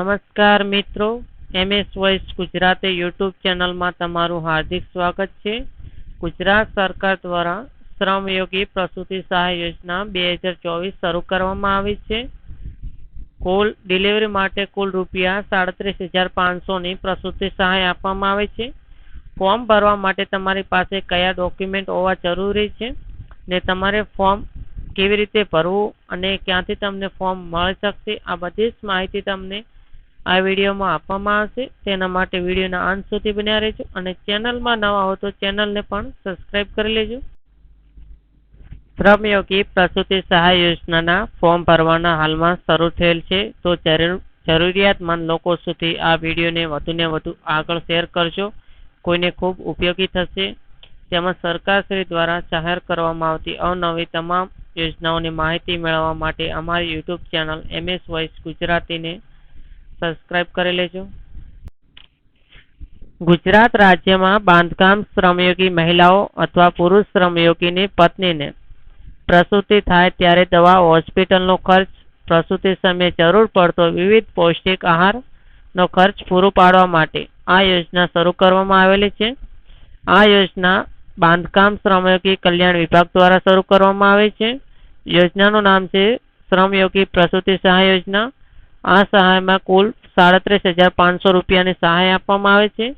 નમસ્કાર મિત્રો, MS voice Gujarati YouTube ચેનલમાં તમારું હાર્દિક સ્વાગત છે. ગુજરાત સરકાર દ્વારા શ્રમયોગી પ્રસૂતિ સહાય યોજના બે હજાર ચોવીસ શરૂ કરવામાં આવી છે. કુલ ડિલિવરી માટે કુલ રૂપિયા સાડત્રીસ હજાર પાંચસોની પ્રસૂતિ સહાય આપવામાં આવે છે. ફોર્મ ભરવા માટે તમારી પાસે કયા ડોક્યુમેન્ટ હોવા જરૂરી છે ને તમારે ફોર્મ કેવી રીતે ભરવું અને ક્યાંથી તમને ફોર્મ મળી શકશે, આ બધી જ માહિતી તમને આ વિડીયોમાં આપવામાં આવશે. તેના માટે વિડીયોના અંત સુધી બન્યા રહેજો અને ચેનલમાં નવા હો તો ચેનલને પણ સબસ્ક્રાઈબ કરી લેજો. શ્રમયોગી પ્રસૂતિ સહાય યોજનાના ફોર્મ ભરવાના હાલમાં શરૂ થયેલ છે. તો જરૂરિયાતમંદ લોકો સુધી આ વિડીયોને વધુને વધુ આગળ શેર કરજો. કોઈને ખૂબ ઉપયોગી થશે. તેમજ સરકારશ્રી દ્વારા જાહેર કરવામાં આવતી અવનવી તમામ યોજનાઓની માહિતી મેળવવા માટે અમારી યુટ્યુબ ચેનલ એમએસ વોઇસ ગુજરાતીને સબસ્ક્રાઇબ કરી લેજો. ગુજરાત રાજ્યમાં બાંધકામ શ્રમયોગી મહિલાઓ અથવા પુરુષ શ્રમયોગીની પત્નીને પ્રસૂતિ થાય ત્યારે દવા હોસ્પિટલનો ખર્ચ પ્રસૂતિ સમયે જરૂર પડતો વિવિધ પૌષ્ટિક આહારનો ખર્ચ પૂરો પાડવા માટે આ યોજના શરૂ કરવામાં આવેલી છે. આ યોજના બાંધકામ શ્રમયોગી કલ્યાણ વિભાગ દ્વારા શરૂ કરવામાં આવે છે. યોજનાનું નામ છે શ્રમયોગી પ્રસૂતિ સહાય યોજના. આ સહાયમાં કુલ સાડત્રીસ હજાર પાંચસો રૂપિયાની સહાય આપવામાં આવે છે.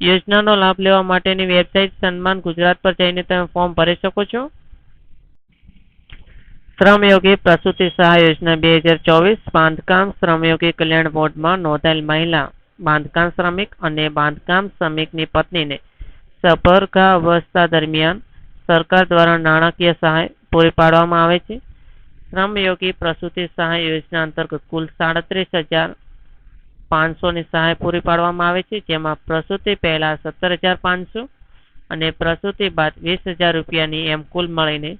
યોજનાનો લાભ લેવા માટેની વેબસાઇટ સન્માન ગુજરાત પર જઈને તમે ફોર્મ ભરી શકો છો. શ્રમયોગી પ્રસૂતિ સહાય યોજના બે હજાર ચોવીસ બાંધકામ શ્રમયોગી કલ્યાણ બોર્ડમાં નોંધાયેલ મહિલા, બાંધકામ શ્રમિક અને બાંધકામ શ્રમિકની પત્નીને સપર્કા અવસ્થા દરમિયાન સરકાર દ્વારા નાણાકીય સહાય પૂરી પાડવામાં આવે છે. શ્રમયોગી પ્રસૂતિ સહાય યોજના અંતર્ગત કુલ સાડત્રીસ હજાર પાંચસોની સહાય પૂરી પાડવામાં આવે છે. જેમાં પ્રસૂતિ પહેલા સત્તર હજાર પાંચસો અને પ્રસૂતિ બાદ વીસ હજાર રૂપિયાની એમ કુલ મળીને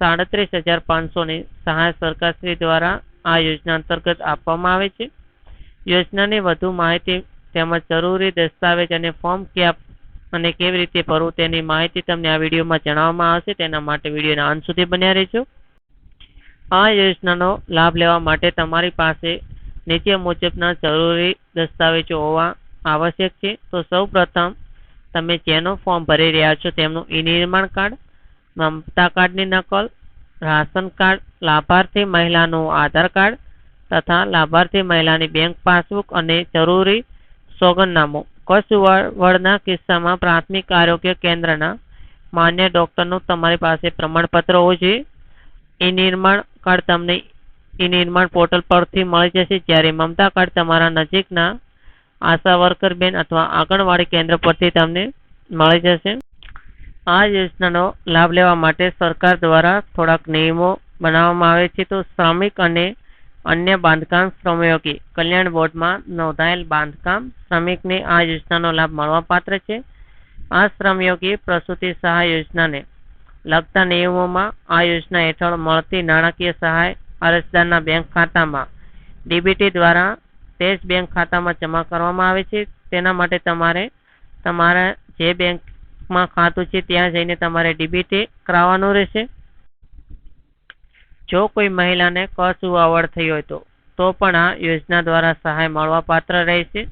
સાડત્રીસ હજાર પાંચસોની સહાય સરકારશ્રી દ્વારા આ યોજના અંતર્ગત આપવામાં આવે છે. યોજનાની વધુ માહિતી તેમજ જરૂરી દસ્તાવેજ અને ફોર્મ ક્યાં અને કેવી રીતે ભરવું તેની માહિતી તમને આ વિડીયોમાં જણાવવામાં આવશે. તેના માટે વિડીયોના અંત સુધી બન્યા રહેજો. આ યોજનાનો લાભ લેવા માટે તમારી પાસે નીચે મુજબના જરૂરી દસ્તાવેજો હોવા આવશ્યક છે. તો સૌ પ્રથમ તમે જેનો ફોર્મ ભરી રહ્યા છો તેમનું ઈ નિર્માણ કાર્ડ, મમતા કાર્ડની નકલ, રાશન કાર્ડ, લાભાર્થી મહિલાનું આધાર કાર્ડ તથા લાભાર્થી મહિલાની બેંક પાસબુક અને જરૂરી સોગંદનામું. કચ્છવડના કિસ્સામાં પ્રાથમિક આરોગ્ય કેન્દ્રના માન્ય ડૉક્ટરનું તમારી પાસે પ્રમાણપત્ર હોવું જોઈએ. ઈ નિર્માણ કાર્ડ તમને ઈ નિર્માણ પોર્ટલ પરથી મળી જશે. જ્યારે મમતા કાર્ડ તમારા નજીકના આશા વર્કર બેન અથવા આંગણવાડી કેન્દ્ર પરથી તમને મળી જશે. આ યોજનાનો લાભ લેવા માટે સરકાર દ્વારા થોડાક નિયમો બનાવવામાં આવે છે. તો શ્રમિક અને અન્ય બાંધકામ શ્રમયોગી કલ્યાણ બોર્ડમાં નોંધાયેલ બાંધકામ શ્રમિકને આ યોજનાનો લાભ મળવાપાત્ર છે. આ શ્રમયોગી પ્રસૂતિ સહાય યોજનાને લગતા નિયમોમાં આ યોજના હેઠળ મળતી નાણાકીય સહાય અરજદારના બેંક ખાતામાં ડીબીટી દ્વારા તે જ બેંક ખાતામાં જમા કરવામાં આવે છે. તેના માટે તમારે તમારા જે બેંકમાં ખાતું છે ત્યાં જઈને તમારે ડીબીટી કરાવવાનું રહેશે. જો કોઈ મહિલાને કસુવાવડ થઈ હોય તો તો પણ આ યોજના દ્વારા સહાય મળવા પાત્ર રહેશે.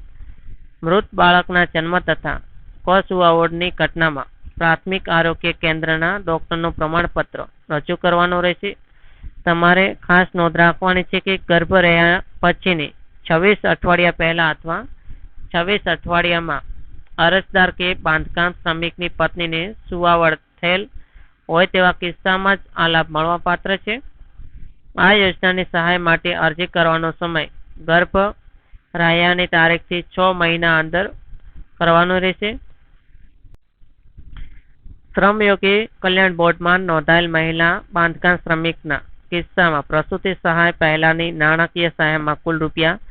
મૃત બાળકના જન્મ તથા કસુવાવડની ઘટનામાં પ્રાથમિક આરોગ્ય કેન્દ્રના ડૉક્ટરનું પ્રમાણપત્ર રજૂ કરવાનું રહેશે. તમારે ખાસ નોંધ રાખવાની છે કે ગર્ભ રહ્યા પછીની છવ્વીસ અઠવાડિયા પહેલાં અથવા છવ્વીસ અઠવાડિયામાં અરજદાર કે બાંધકામ શ્રમિકની પત્નીને સુવાવડ થયેલ હોય તેવા કિસ્સામાં જ આ લાભ મળવાપાત્ર છે. આ યોજનાની સહાય માટે અરજી કરવાનો સમય ગર્ભ રાયાની તારીખથી છ મહિના અંદર કરવાનો રહેશે. શ્રમયોગી કલ્યાણ બોર્ડમાં નોંધાયેલ મહિલા બાંધકામ શ્રમિકના કિસ્સામાં પ્રસૂતિ સહાય પહેલાની નાણાકીય સહાયમાં કુલ રૂપિયા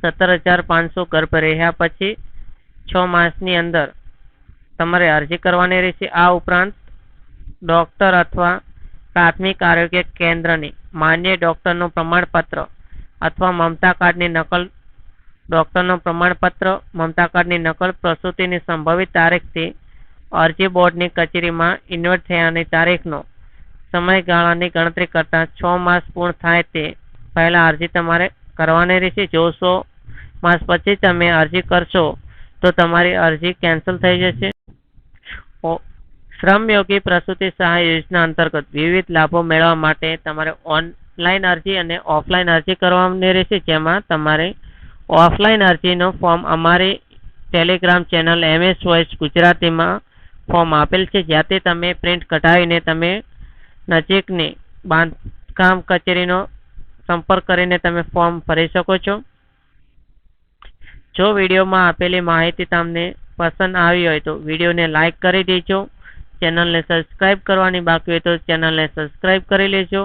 સત્તર હજાર પાંચસો ગર્ભ રહ્યા પછી છ માસની અંદર તમારે અરજી કરવાની રહેશે. આ ઉપરાંત ડૉક્ટર અથવા પ્રાથમિક આરોગ્ય કેન્દ્રની માન્ય ડૉક્ટરનું પ્રમાણપત્ર અથવા મમતા કાર્ડની નકલ, ડૉક્ટરનું પ્રમાણપત્ર, મમતા કાર્ડની નકલ, પ્રસૂતિની સંભવિત તારીખથી અરજી બોર્ડની કચેરીમાં ઇન્વર્ટ થયાની તારીખનો સમયગાળાની ગણતરી કરતાં છ માસ પૂર્ણ થાય તે પહેલાં અરજી તમારે કરવાની રહેશે. જોશો માસ પછી તમે અરજી કરશો, તો તમારી અરજી કેન્સલ થઈ જશે. શ્રમયોગી પ્રસૂતિ સહાય યોજના અંતર્ગત વિવિધ લાભો મેળવવા માટે તમારે ઓનલાઈન અરજી અને ઓફલાઈન અરજી કરવાની રહેશે. જેમાં તમારે ઓફલાઈન અરજીનો ફોર્મ અમારી ટેલિગ્રામ ચેનલ એમએસ વોઇસ ગુજરાતીમાં ફોર્મ આપેલ છે. જ્યાં તમે પ્રિન્ટ કઢાવીને તમે નજીકની બાંધકામ કચેરીનો સંપર્ક કરીને તમે ફોર્મ ભરી શકો છો. જો વિડીયોમાં આપેલી માહિતી તમને પસંદ આવી હોય તો વિડીયોને લાઈક કરી દેજો. ચેનલને સબસ્ક્રાઇબ કરવાની બાકી હોય તો ચેનલને સબસ્ક્રાઇબ કરી લેજો.